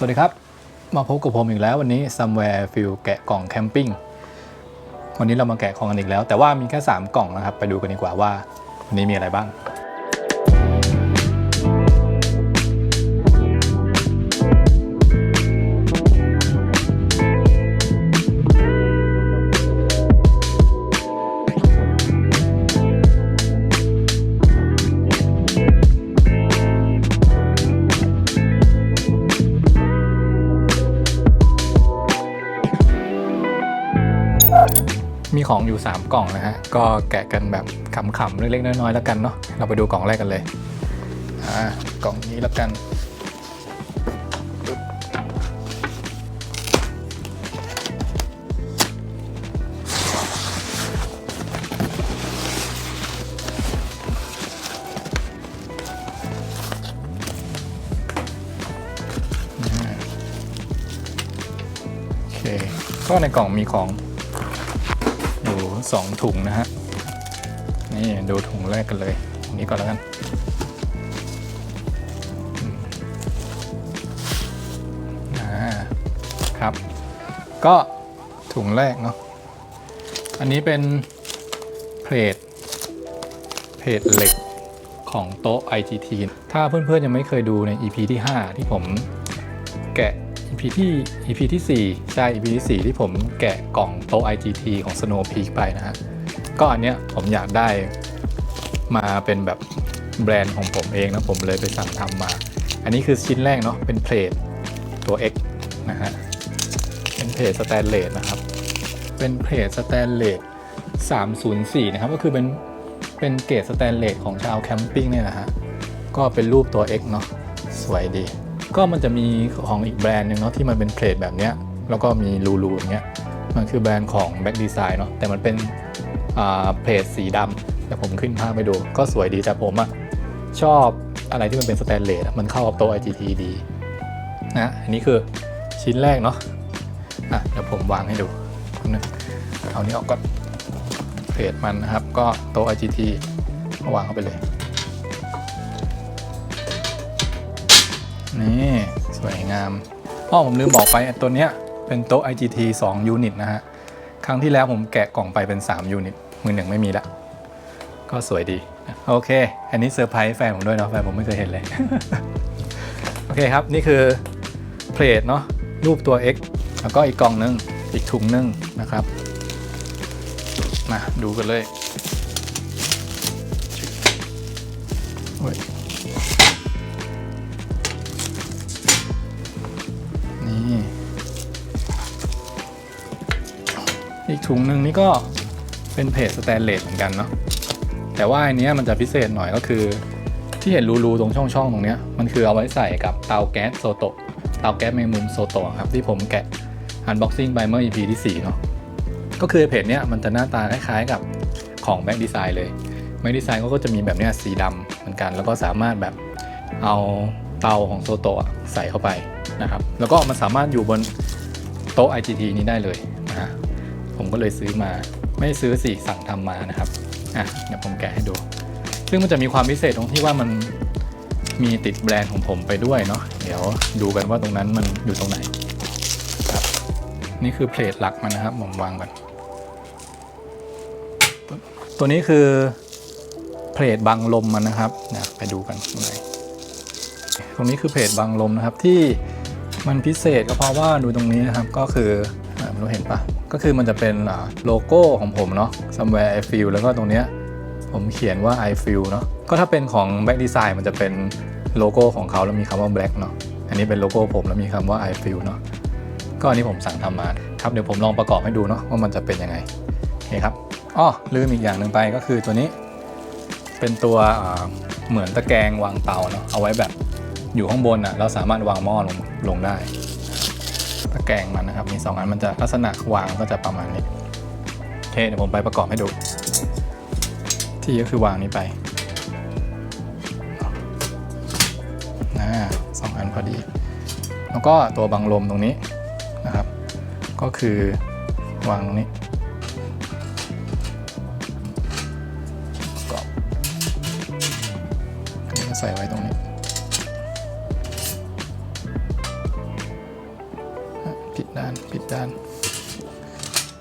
สวัสดีครับ มาพบกับผมอีกแล้ววันนี้ Somewhere Feel แกะกล่องแคมปิ้งวันนี้เรามาแกะของกันอีกแล้ว แต่ว่ามีแค่ 3 กล่องนะครับ ไปดูกันดีกว่าว่า วันนี้มีอะไรบ้าง มีของอยู่ 3 กล่องนะฮะ ก็แกะกันแบบขำๆเล็กๆน้อยๆแล้วกันเนาะ เราไปดูกล่องแรกกันเลย อ่ากล่องนี้แล้วกันโอเคก็ในกล่องมีของ อยู่สองถุงนะฮะ นี่ดูถุงแรกกันเลยถุงนี้ก่อนแล้วกันครับ ก็ถุงแรกเนาะ อันนี้เป็นเพลทเพลทเหล็กของโต๊ะ IGT ถ้าเพื่อนๆยังไม่เคยดูใน EP ที่ 5 ที่ผมแกะ EP ที่ EP ที่ 4 ใช่ EP ที่ 4 ที่ผมแกะกล่องโต๊ะ IGT ของ Snow Peak ไปนะฮะ ก็อันเนี้ยผมอยากได้มาเป็นแบบแบรนด์ของผมเองนะ ผมเลยไปสั่งทำมา อันนี้คือชิ้นแรกเนาะเป็นเพลทตัว X นะฮะ เป็นเพลทสแตนเลสนะครับ เป็นเพลทสแตนเลส304 นะครับ ก็คือเป็นเป็นเกรดสแตนเลสของชาวแคมปิ้งเนี่ยนะฮะ ก็เป็นรูปตัว X เนาะสวยดี ก็มันจะมีของอีกแบรนด์หนึงเนาะที่มันเป็นเพลทแบบเนี้ยแล้วก็มีรูรูอย่างเงี้ยมันคือแบรนด์ของ Back Design เนาะแต่มันเป็นเพลทสีดำแต่ผมขึ้นภาพไปดู ก็สวยดีแต่ผมอะชอบอะไรที่มันเป็นสแตนเลสมันเข้ากับโต๊ะ IGT ดีนะอันนี้คือชิ้นแรกเนาะอะเดี๋ยวผมวางให้ดูนึงเอานี้ออกก่อนเพลทมันนะครับ ก็โต๊ะ IGT ก็วางเข้าไปเลย นี่สวยงามอ้อผมลืมบอกไปตัวเนี้ยเป็นโต๊ะ IGT 2 ยูนิตนะฮะ ครั้งที่แล้วผมแกะกล่องไปเป็น 3 ยูนิต มือหนึ่งไม่มีละ ก็สวยดี โอเค อันนี้เซอร์ไพรส์แฟนผมด้วยเนาะแฟนผมไม่เคยเห็นเลย โอเคครับ นี่คือเพลทเนาะรูปตัว X แล้วก็อีกกล่องหนึง อีกถุงหนึงนะครับ มาดูกันเลย อีกถุงหนึ่งนี่ก็เป็นเพจสแตนเลสเหมือนกันเนาะแต่ว่าอันนี้มันจะพิเศษหน่อยก็คือ ที่เห็นรูๆตรงช่องๆตรงเนี้ยมันคือเอาไว้ใส่กับเตาแก๊สโซโตะเตาแก๊สแมงมุมโซโตะครับที่ผมแกะอันบ็อกซิ่งไปเมื่อ EP ที่4เนาะก็คือเพจเนี้ยมันจะหน้าตาคล้ายๆกับของแบ็กดีไซน์เลยแบ็กดีไซน์เขาก็จะมีแบบเนี้ยสีดำเหมือนกัน แล้วก็สามารถแบบเอาเตาของโซโตะใส่เข้าไปนะครับแล้วก็มันสามารถอยู่บนโต๊ะ IGT นี้ได้เลยนะฮะ ผมก็เลยซื้อมา ไม่ซื้อสิสั่งทำมานะครับอะเดี๋ยวผมแกะให้ดู ซึ่งมันจะมีความพิเศษตรงที่ว่ามันมีติดแบรนด์ของผมไปด้วยเนาะเดี๋ยวดูกันว่าตรงนั้นมันอยู่ตรงไหนครับนี่คือเพลทหลักมันนะครับผมวางก่อนตัวนี้คือเพลทบังลมมันนะครับนะไปดูกันตรงไหนตรงนี้คือเพจบังลมนะครับที่มันพิเศษก็เพราะว่าดูตรงนี้นะครับก็คือไม่รู้เห็นปะ ก็คือมันจะเป็นโลโก้ของผมเนาะ somewhere I feel แล้วก็ตรงเนี้ยผมเขียนว่า I feel เนาะ ก็ถ้าเป็นของ Black Design มันจะเป็นโลโก้ของเขาแล้วมีคำว่า Black เนาะ อันนี้เป็นโลโก้ผมแล้วมีคำว่า I feel เนาะ ก็อันนี้ผมสั่งทำมาครับเดี๋ยวผมลองประกอบให้ดูเนาะว่ามันจะเป็นยังไง โอเคครับ อ้อลืมอีกอย่างหนึ่งไปก็คือตัวนี้ เป็นตัวเหมือนตะแกรงวางเตาเนาะ เอาไว้แบบอยู่ข้างบนอะเราสามารถวางหม้อลงลงได้ ตะแกรงมันนะครับ มีสองอันมันจะลักษณะวางก็จะประมาณนี้โอเคเดี๋ยวผมไปประกอบให้ดู ที่ก็คือวางนี้ไปนะสองอันพอดี แล้วก็ตัวบังลมตรงนี้นะครับ ก็คือวางตรงนี้ประกอบก็ใส่ไว้ตรงนี้ ด้าน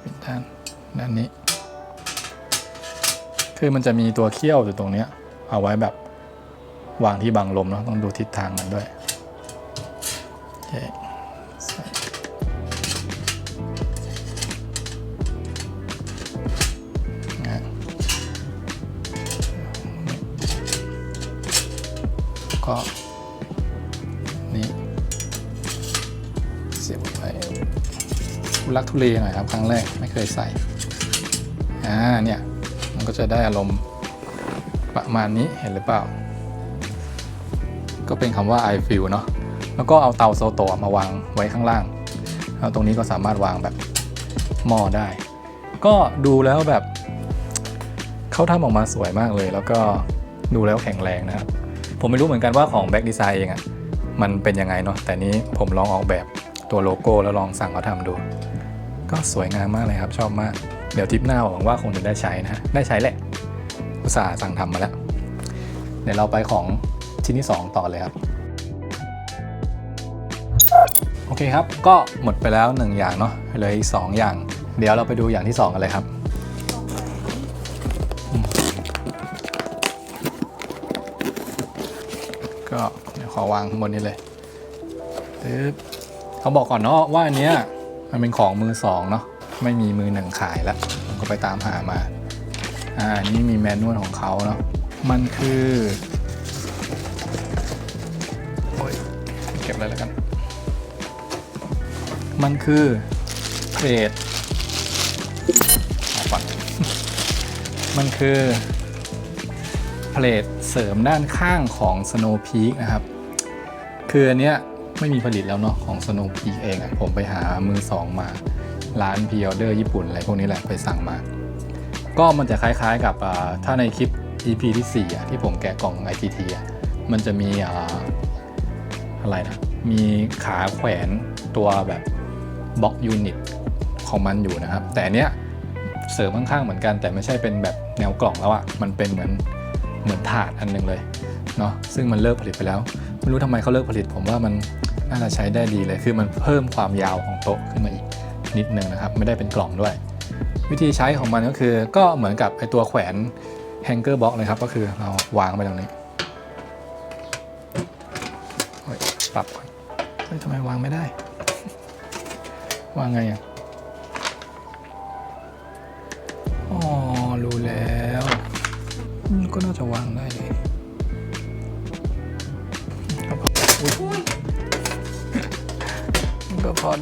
ผิดด้านด้านด้านนี้ คือมันจะมีตัวเขี้ยวอยู่ตรงเนี้ยเอาไว้แบบวางที่บังลมเนาะต้องดูทิศทางมันด้วยโอเคก็ ทุลักทุเลหน่อยครับ ครั้งแรกไม่เคยใส่ อ่าเนี่ยมันก็จะได้อารมณ์ประมาณนี้เห็นหรือเปล่า ก็เป็นคำว่า I feel เนาะแล้วก็เอาเตาโซโตะมาวางไว้ข้างล่างแล้วตรงนี้ก็สามารถวางแบบหม้อได้ ก็ดูแล้วแบบเขาทำออกมาสวยมากเลย แล้วก็ดูแล้วแข็งแรงนะครับ ผมไม่รู้เหมือนกันว่าของ Back Design เองอะ่ะมันเป็นยังไงเนาะแต่นี้ผมลองออกแบบตัวโลโก้แล้วลองสั่งเขาทำดู ก็สวยงามมากเลยครับ ชอบมาก เดี๋ยวทริปหน้าหวังว่าคงจะได้ใช้นะฮะได้ใช้แหละ อุตส่าห์สั่งทำมาแล้ว เดี๋ยวเราไปของชิ้นที่ 2 ต่อเลยครับ โอเคครับ ก็หมดไปแล้ว 1 อย่างเนาะเหลืออีก 2 อย่าง เดี๋ยวเราไปดูอย่างที่ 2 กันเลยครับก็เดี๋ยวขอวางข้างบนนี้เลยปึ๊บเขาบอกก่อนเนาะว่าอันเนี้ย มันเป็นของมือสองเนาะไม่มีมือหนึ่งขายแล้วผมก็ไปตามหามาอ่านี่มีแมนนวลของเขาเนาะมันคือโอ้ยเก็บเลยแล้วกัน มันคือเพลทเอาก่อนมันคือเพลทเสริมด้านข้างของ Snow Peak นะครับ คืออันเนี้ย ไม่มีผลิตแล้วเนาะของ Snow Peak เองอะผมไปหามือสองมา ร้านพีออเดอร์ญี่ปุ่นอะไรพวกนี้แหละไปสั่งมา ก็มันจะคล้ายๆกับถ้าในคลิป EP ที่4อะที่ผมแกะกล่อง ITT อะมันจะมีอ่าอะไรนะ มีขาแขวนตัวแบบบล็อกยูนิตของมันอยู่นะครับ แต่เนี้ยเสริมข้างๆเหมือนกัน แต่ไม่ใช่เป็นแบบแนวกล่องแล้วอะมันเป็นเหมือนเหมือนถาดอันหนึงเลยเนาะซึ่งมันเลิกผลิตไปแล้ว ไม่รู้ทำไมเขาเลิกผลิต ผมว่ามัน น่าจะใช้ได้ดีเลยคือมันเพิ่มความยาวของโต๊ะขึ้นมาอีกนิดนึงนะครับ ไม่ได้เป็นกล่องด้วย วิธีใช้ของมันก็คือ ก็เหมือนกับไอตัวแขวนแฮงเกอร์บ็อกเลยครับ ก็คือเราวางไปตรงนี้ปรับก่อนเฮ้ยทำไมวางไม่ได้ วางไงอะ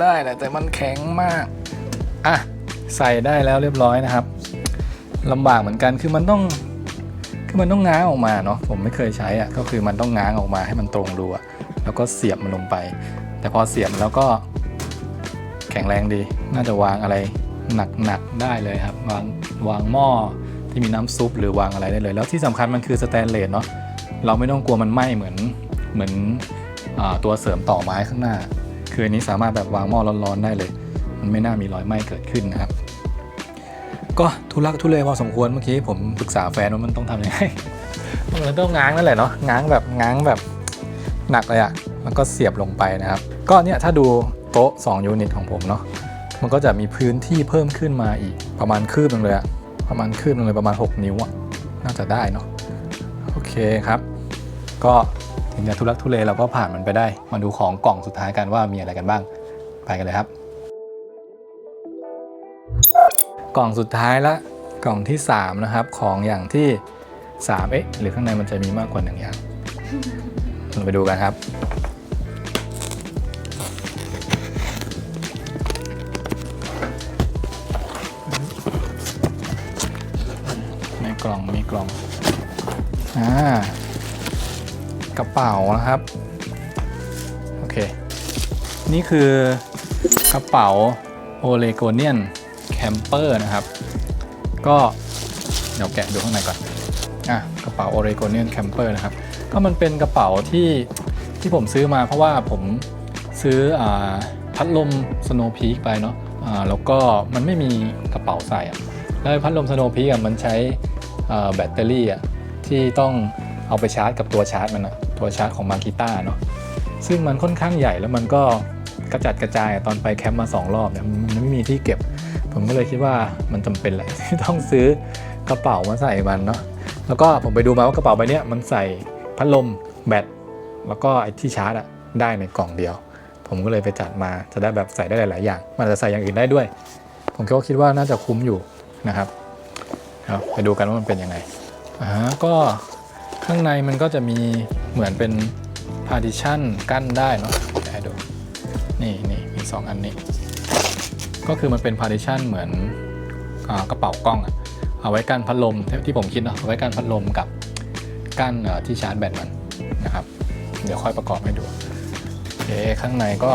ได้แหละแต่มันแข็งมาก อะ ใส่ได้แล้วเรียบร้อยนะครับลำบากเหมือนกันคือมันต้อง คือมันต้องง้างออกมาเนาะผมไม่เคยใช้อะ่ะก็คือมันต้องง้างออกมาให้มันตรงรูอะแล้วก็เสียบมันลงไป แต่พอเสียบแล้วก็ แข็งแรงดี น่าจะวางอะไรหนักๆได้เลยครับ วางวางหม้อที่มีน้ำซุปหรือวางอะไรได้เลย แล้วที่สำคัญมันคือสแตนเลสเนาะเราไม่ต้องกลัวมันไหม้เหมือนเหมือนอตัวเสริมต่อไม้ข้างหน้า คืออันนี้สามารถแบบวางหม้อร้อนๆได้เลย มันไม่น่ามีรอยไหม้เกิดขึ้นนะครับ ก็ทุลักทุเลพอสมควรเมื่อกี้ผมปรึกษาแฟนว่ามันต้องทำยังไงมันต้องง้างนั่นแหละเนาะง้างแบบง้างแบบหนักเลยอะแล้วก็เสียบลงไปนะครับ ก็เนี่ยถ้าดูโต๊ะ 2 ยูนิตของผมเนาะมันก็จะมีพื้นที่เพิ่มขึ้นมาอีกประมาณคืบนึงเลยอะประมาณคืบนึงเลยประมาณ 6 นิ้วอะน่าจะได้เนาะโอเคครับ ก็ ถึงจะทุลักทุเลเราก็ผ่านมันไปได้ มาดูของกล่องสุดท้ายกันว่ามีอะไรกันบ้าง ไปกันเลยครับ กล่องสุดท้ายละกล่องที่ 3 นะครับ ของอย่างที่ 3 เอ๊ะ หรือข้างในมันจะมีมากกว่าหนึ่งอย่างเราไปดูกันครับ ในกล่องมีกล่องอ่า กระเป๋านะครับ โอเค นี่คือกระเป๋าโอเลโกเนียนแคมเปอร์นะครับ ก็เดี๋ยวแกะดูข้างในก่อน อะ กระเป๋าโอเ g โกเนียนแคมเปอร์นะครับ ก็มันเป็นกระเป๋าที่ที่ผมซื้อมาเพราะว่าผมซื้ออพัดลมสโน w p พี k ไปเนาะแล้วก็มันไม่มีกระเป๋าใส่อะแล้วพัดลมสโน w p พี k อะมันใช้แบตเตอรี่อะที่ต้องเอาไปชาร์จกับตัวชาร์จมันอะ ตัวชาร์จของมากิต้าเนาะซึ่งมันค่อนข้างใหญ่แล้วมันก็กระจัดกระจายตอนไปแคมป์มาสองรอบเนี่ยมันไม่มีที่เก็บ ผมก็เลยคิดว่ามันจำเป็นแหละที่ต้องซื้อกระเป๋ามาใส่มันเนาะแล้วก็ผมไปดูมาว่ากระเป๋าใบนี้มันใส่พัดลมแบตแล้วก็ไอ้ที่ชาร์จอะได้ในกล่องเดียว ผมก็เลยไปจัดมาจะได้แบบใส่ได้หลาย ๆ อย่าง มันจะใส่อย่างอื่นได้ด้วย ผมก็คิดว่าน่าจะคุ้มอยู่นะครับเอาไปดูกันว่ามันเป็นยังไงอ่าก็ ข้างในมันก็จะมีเหมือนเป็น partition กั้นได้เนาะเดี๋ยวให้ดู นี่นี่มีสองอันนี้ ก็คือมันเป็น partition เหมือนอกระเป๋ากล้องอะเอาไว้กั้นพัดลมที่ผมคิดเนาะเอาไว้กั้นพัดลมกับกั้นที่ชาร์จแบตมันนะครับ เดี๋ยวค่อยประกอบให้ดูโอเคข้างในก็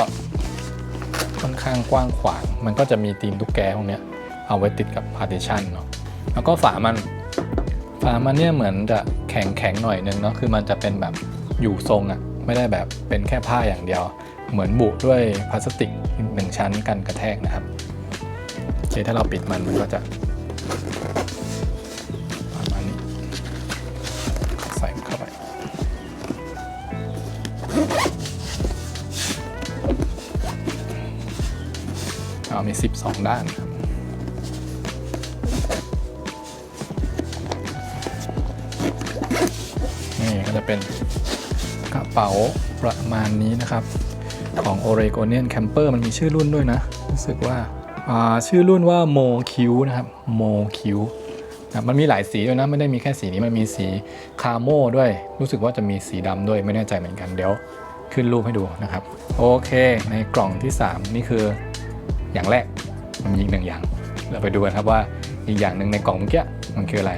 ค่อนข้างกว้างขวาง มันก็จะมีตีมตุ๊กแกพวกเนี้ยเอาไว้ติดกับ partition เนาะ แล้วก็ฝามัน ฝามันเนี่ยเหมือนจะแข็งแข็งๆหน่อยนึงเนาะคือมันจะเป็นแบบอยู่ทรงอะไม่ได้แบบเป็นแค่ผ้าอย่างเดียว เหมือนบุด้วยพลาสติกหนึ่งชั้นกันกระแทกนะครับโอเคถ้าเราปิดมันมันก็จะประมาณนี้ใส่เข้าไปเอามี 12 ด้านครับ เป๋าประมาณนี้นะครับ ของ Oregonian Camper มันมีชื่อรุ่นด้วยนะ รู้สึกว่าาชื่อรุ่นว่า Mo Q นะครับ Mo Q นะมันมีหลายสีด้วยนะ ไม่ได้มีแค่สีนี้มันมีสีคาโมด้วย รู้สึกว่าจะมีสีดำด้วยไม่แน่ใจเหมือนกันเดี๋ยวขึ้นรูปให้ดูนะครับ โอเค ในกล่องที่ 3 นี่คืออย่างแรกมันมีอีกหนึ่งอย่าง เราไปดูกันครับว่าอีกอย่างหนึ่งในกล่องเมื่อกี้มันคืออะไร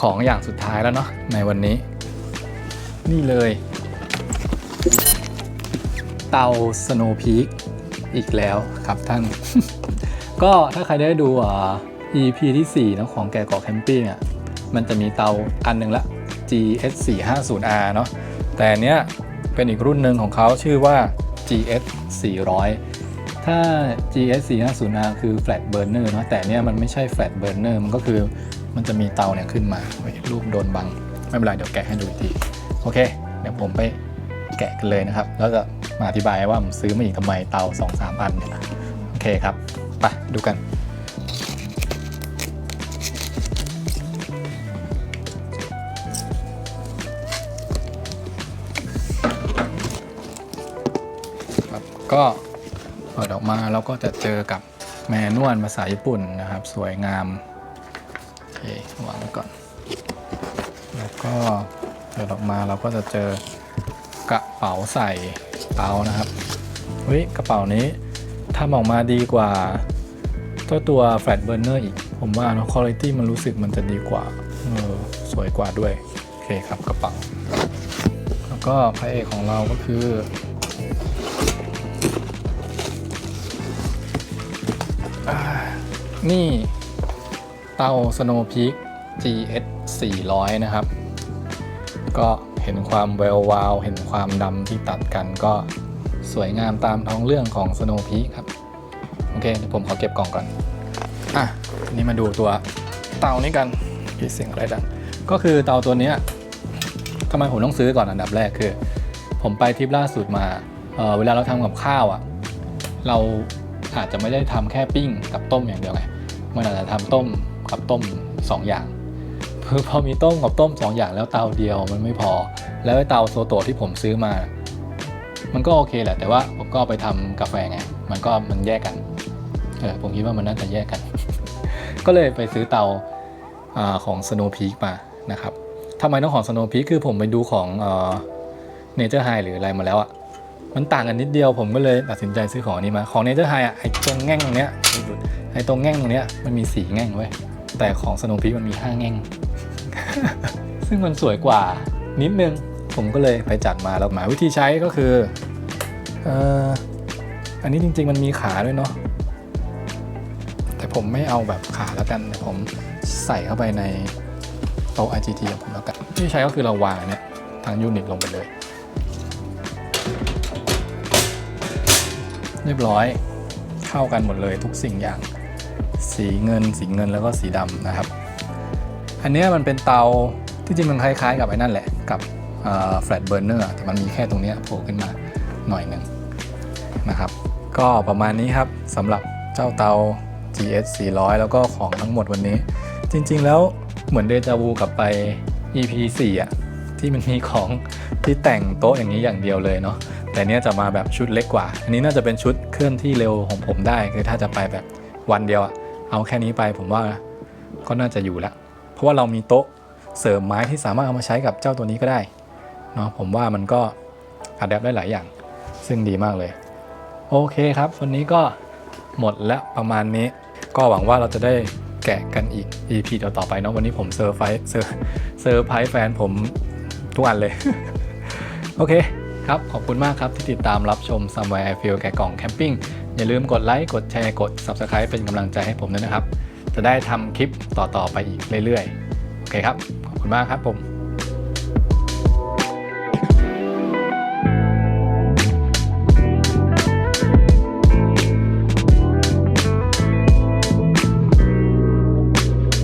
ของอย่างสุดท้ายแล้วเนาะในวันนี้ นี่เลย เตา Snow Peak อีกแล้วครับท่าน ก็ถ้าใครได้ดูอ่า EP ที่4เนะของแกเกาะแคมปิ้งอะมันจะมีเตาอันหนึ่งละ GS 4 5 0 R เนาะแต่เนี้ยเป็นอีกรุ่นหนึ่งของเขาชื่อว่า GS 400 ถ้า GS 4 5 0 R คือ flat burner เนาะแต่เนี้ยมันไม่ใช่ flat burner มันก็คือ มันจะมีเตาเนี่ยขึ้นมาเฮ้รูปโดนบัง ไม่เป็นไรเดี๋ยวแกะให้ดูอีกทีโอเค เดี๋ยวผมไปแกะกันเลยนะครับ แล้วจะมาอธิบายว่าผมซื้อมาอีกทำไมเตา2-3อันเนี่ยโอเคครับไปดูกัน ครับก็เปิดออกมาเราก็จะเจอกับแมนวลภาษาญี่ปุ่นนะครับ สวยงาม เควางไว้ก่อน แล้วก็เปิดออกมาเราก็จะเจอกระเป๋าใส่เตานะครับเฮ้ยกระเป๋านี้ทำออกมาดีกว่าตัวตัว flat burner อีก ผมว่านะคุณภาพมันรู้สึกมันจะดีกว่าเออสวยกว่าด้วย โอเคครับกระเป๋าแล้วก็พระเอกของเราก็คือนี่ เตา Snow Peak GS 400 นะครับ ก็เห็นความแวววาว เห็นความดำที่ตัดกันก็สวยงามตามท้องเรื่องของ Snow Peak ครับ โอเคเดี๋ยวผมขอเก็บกล่องก่อน อะทีนี้มาดูตัวเตานี้กันมีเสียงอะไรดัง ก็คือเตาตัวนี้ทำไมผมต้องซื้อก่อนอันดับแรกคือ ผมไปทริปล่าสุดมาเออเวลาเราทำกับข้าวอะ เราอาจจะไม่ได้ทำแค่ปิ้งกับต้มอย่างเดียวไงมันอาจจะทำต้ม กับต้ม 2 อย่างคือพอมีต้มกับต้ม 2 อย่างแล้วเตาเดียวมันไม่พอ แล้วเตาโซโตที่ผมซื้อมา มันก็โอเคแหละ แต่ว่าผมก็ไปทำกาแฟไง มันก็มันแยกกันเออผมคิดว่ามันน่าจะแยกกัน ก็เลยไปซื้อเตาอของ Snow Peak มานะครับทำไมต้องของ Snow Peak คือผมไปดูของเนเจอร์ไฮหรืออะไรมาแล้วอะมันต่างกันนิดเดียวผมก็เลยตัดสินใจซื้อของนนี้มา ของเนเจอร์ไฮอะไอตรงแง่งตรงเนี้ยไอตรงแง่งตรงเนี้ยมันมีสีแง่งเว้ย แต่ของ Snow Peak มันมีห้าแง่ง ซึ่งมันสวยกว่านิดนึง ผมก็เลยไปจัดมาแล้วหมายวิธีใช้ก็คือเอ่ออันนี้จริง ๆ มันมีขาด้วยเนาะแต่ผมไม่เอาแบบขาแล้วกัน ผมใส่เข้าไปในโต๊ะ IGT ของผมแล้วกันที่ใช้ก็คือเราวางเนี่ยทางยูนิตลงไปเลย เรียบร้อยเข้ากันหมดเลยทุกสิ่งอย่าง สีเงิน สีเงินแล้วก็สีดำนะครับ อันเนี้ยมันเป็นเตาที่จริงมันคล้ายๆ กับไอ้นั่นแหละ กับแฟลตเบอร์เนอร์แต่มันมีแค่ตรงเนี้ยโผล่ขึ้นมาหน่อยหนึ่งนะครับ ก็ประมาณนี้ครับสำหรับเจ้าเตา GS 400 แล้วก็ของทั้งหมดวันนี้ จริง ๆ แล้วเหมือนเดจาวูกลับไป EP 4อะที่มันมีของที่แต่งโต๊ะอย่างนี้อย่างเดียวเลยเนาะแต่เนี้ยจะมาแบบชุดเล็กกว่า อันนี้น่าจะเป็นชุดเคลื่อนที่เร็วของผมได้ คือถ้าจะไปแบบวันเดียวอะ เอาแค่นี้ไปผมว่าก็น่าจะอยู่แล้ว เพราะว่าเรามีโต๊ะเสริมไม้ที่สามารถเอามาใช้กับเจ้าตัวนี้ก็ได้เนาะผมว่ามันก็อัดแอปได้หลายอย่าง ซึ่งดีมากเลย โอเคครับ วันนี้ก็หมดแล้วประมาณนี้ ก็หวังว่าเราจะได้แกะกันอีก EP ต่อๆไปเนาะวันนี้ผมเซอร์ไพรส์เซอร์เซอร์ไพรส์แฟนผมทุกอันเลย โอเคครับ ขอบคุณมากครับที่ติดตามรับชม Somewhere I Feel แกะกล่องแคมปิ้ง อย่าลืมกดไลค์กดแชร์กด Subscribe เป็นกำลังใจให้ผมด้วยนะครับ จะได้ทำคลิปต่อๆไปอีกเรื่อยๆ โอเคครับ ขอบคุณมากครับผม